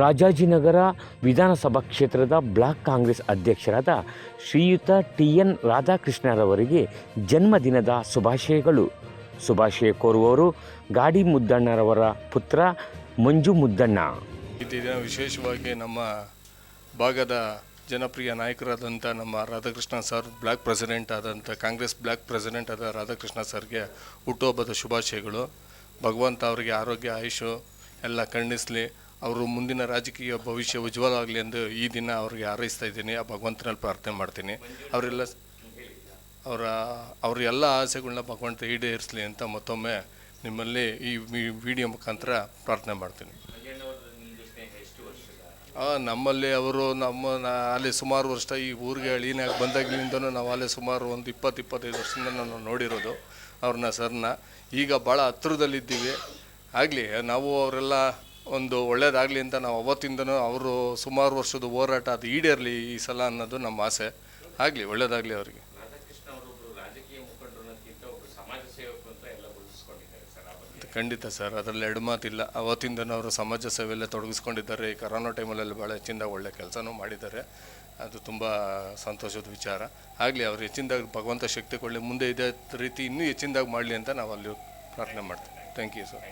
ರಾಜಾಜಿನಗರ ವಿಧಾನಸಭಾ ಕ್ಷೇತ್ರದ ಬ್ಲಾಕ್ ಕಾಂಗ್ರೆಸ್ ಅಧ್ಯಕ್ಷರಾದ ಶ್ರೀಯುತ ಟಿ ಎನ್ ರಾಧಾಕೃಷ್ಣರವರಿಗೆ ಜನ್ಮದಿನದ ಶುಭಾಶಯಗಳು. ಶುಭಾಶಯ ಕೋರುವವರು ಗಾಡಿ ಮುದ್ದಣ್ಣರವರ ಪುತ್ರ ಮಂಜು ಮುದ್ದಣ್ಣ. ಈ ವಿಶೇಷವಾಗಿ ನಮ್ಮ ಭಾಗದ ಜನಪ್ರಿಯ ನಾಯಕರಾದಂಥ ನಮ್ಮ ರಾಧಾಕೃಷ್ಣ ಸರ್, ಬ್ಲಾಕ್ ಪ್ರೆಸಿಡೆಂಟ್ ಆದಂಥ, ಕಾಂಗ್ರೆಸ್ ಬ್ಲಾಕ್ ಪ್ರೆಸಿಡೆಂಟ್ ಆದ ರಾಧಾಕೃಷ್ಣ ಸರ್ಗೆ ಹುಟ್ಟುಹಬ್ಬದ ಶುಭಾಶಯಗಳು. ಭಗವಂತ ಅವರಿಗೆ ಆರೋಗ್ಯ ಆಯುಷು ಎಲ್ಲ ಕರುಣಿಸಲಿ. ಅವರು ಮುಂದಿನ ರಾಜಕೀಯ ಭವಿಷ್ಯ ಉಜ್ವಲವಾಗಲಿ ಎಂದು ಈ ದಿನ ಅವ್ರಿಗೆ ಹಾರೈಸ್ತಾ ಇದ್ದೀನಿ. ಆ ಭಗವಂತನಲ್ಲಿ ಪ್ರಾರ್ಥನೆ ಮಾಡ್ತೀನಿ. ಅವರೆಲ್ಲ ಅವರ, ಅವ್ರ ಎಲ್ಲ ಆಸೆಗಳನ್ನ ಭಗವಂತ ಈಡೇರಿಸಲಿ ಅಂತ ಮತ್ತೊಮ್ಮೆ ನಿಮ್ಮಲ್ಲಿ ಈ ವಿಡಿಯೋ ಮುಖಾಂತರ ಪ್ರಾರ್ಥನೆ ಮಾಡ್ತೀನಿ. ನಮ್ಮಲ್ಲಿ ಅವರು ನಮ್ಮ ಅಲ್ಲಿ ಸುಮಾರು ವರ್ಷ ಈ ಊರಿಗೆ ಅಳಿನಾಗಿ ಬಂದಾಗಲಿಂದನೂ ನಾವು ಅಲ್ಲಿ ಸುಮಾರು ಒಂದು ಇಪ್ಪತ್ತು, ಇಪ್ಪತ್ತೈದು ವರ್ಷದಿಂದ ನಾನು ನೋಡಿರೋದು ಅವ್ರನ್ನ ಸರ್ನ. ಈಗ ಭಾಳ ಹತ್ರದಲ್ಲಿದ್ದೀವಿ. ಆಗಲಿ, ನಾವು ಅವರೆಲ್ಲ ಒಂದು ಒಳ್ಳೇದಾಗಲಿ ಅಂತ ನಾವು ಅವತ್ತಿಂದನೂ ಅವರು ಸುಮಾರು ವರ್ಷದ ಹೋರಾಟ ಅದು ಈಡೇರಲಿ ಈ ಸಲ ಅನ್ನೋದು ನಮ್ಮ ಆಸೆ. ಆಗಲಿ ಒಳ್ಳೇದಾಗಲಿ ಅವರಿಗೆ. ಖಂಡಿತ ಸರ್ ಅದರಲ್ಲಿ ಎರಡು ಮಾತಿಲ್ಲ. ಅವತ್ತಿಂದನೂ ಅವರು ಸಮಾಜ ಸೇವೆಯಲ್ಲೇ ತೊಡಗಿಸ್ಕೊಂಡಿದ್ದಾರೆ. ಈ ಕರೋನಾ ಟೈಮಲ್ಲಿ ಭಾಳ ಹೆಚ್ಚಿಂದ ಒಳ್ಳೆ ಕೆಲಸನೂ ಮಾಡಿದ್ದಾರೆ. ಅದು ತುಂಬ ಸಂತೋಷದ ವಿಚಾರ. ಆಗಲಿ ಅವ್ರು ಹೆಚ್ಚಿಂದಾಗಿ ಭಗವಂತ ಶಕ್ತಿ ಕೊಡಲಿ ಮುಂದೆ ಇದೇ ರೀತಿ ಇನ್ನೂ ಹೆಚ್ಚಿಂದಾಗಿ ಮಾಡಲಿ ಅಂತ ನಾವು ಅಲ್ಲಿ ಪ್ರಾರ್ಥನೆ ಮಾಡ್ತೀವಿ. Thank you sir